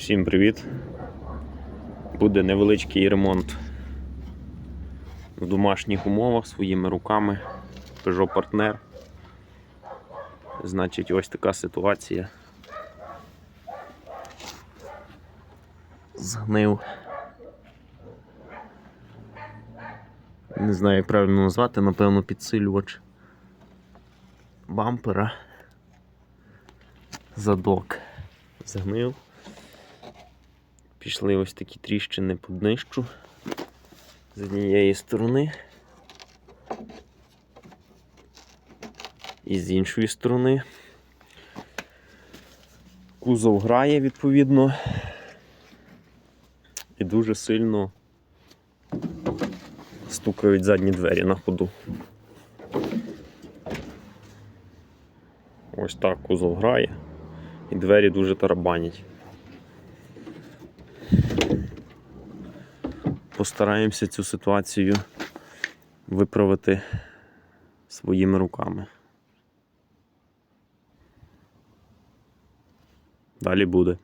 Всім привіт! Буде невеличкий ремонт в домашніх умовах своїми руками. Peugeot Partner. Значить, ось така ситуація. Згнив. Не знаю, як правильно назвати, напевно, підсилювач бампера. Задок згнив. Пішли ось такі тріщини по днищу з однієї сторони. І з іншої сторони. Кузов грає відповідно. І дуже сильно стукають задні двері на ходу. Ось так кузов грає. І двері дуже тарабанять. Постараємося цю ситуацію виправити своїми руками. Далі буде.